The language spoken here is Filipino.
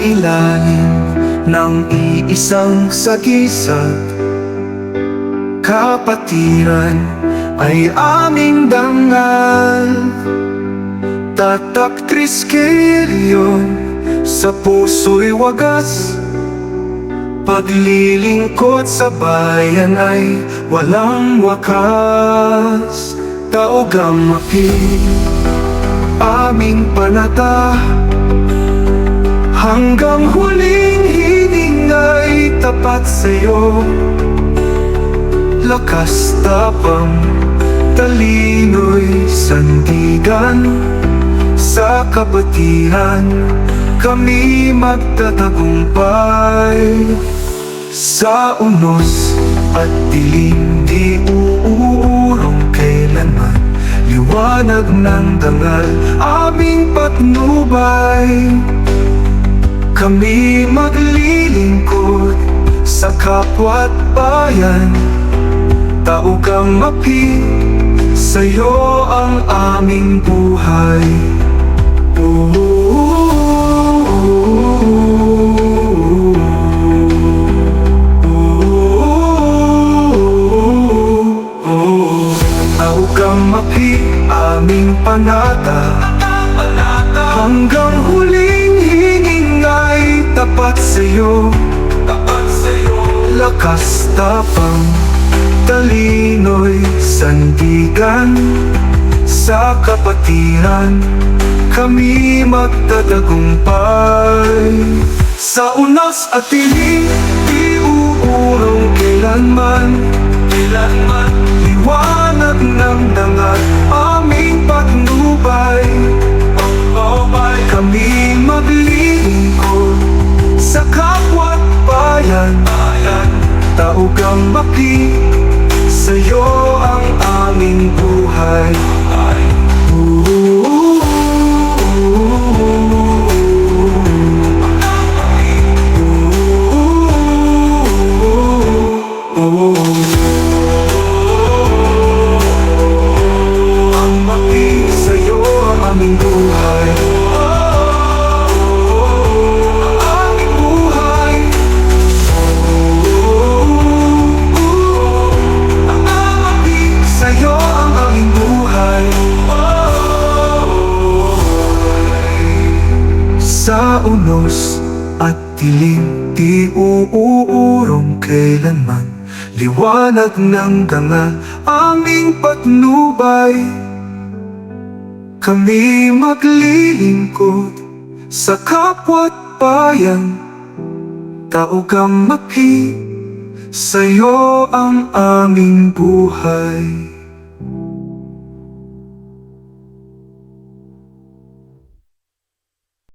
ilalim ng iisang sagisag Kapatiran ay aming dangal. Tatak triskelion sa puso'y wagas. Paglilingkod sa bayan ay walang wakas. Taogang mapil, aming panata Hanggang huling hiningay tapat sa'yo. Lakas tapang, talino'y sandigan. Sa kabatiran, kami magtatagumpay. Sa unos at dilim di uurong kailanman Liwanag ng dangal, aming patnubay Kami maglilingkod sa kapwa't bayan. Taugang mapi, sa'yo ang aming buhay. Taugang mapi, aming panata. Hanggang tapat sa'yo. Tapat sa'yo. Lakas tapang Talino'y sandigan Sa kapatiran. Kami magtatagumpay. Sa unas at tiling Di uurong kailanman. Kailanman. Liwanag ng dangat Aming patnubay Taugang maki Sa'yo ang aming buhay Sa unos at dilim Di uurong kailanman. Liwanag ng dangal Aming patnubay. Kami maglilingkod Sa kapwa't bayan. Taugang mapi Sa'yo ang aming buhay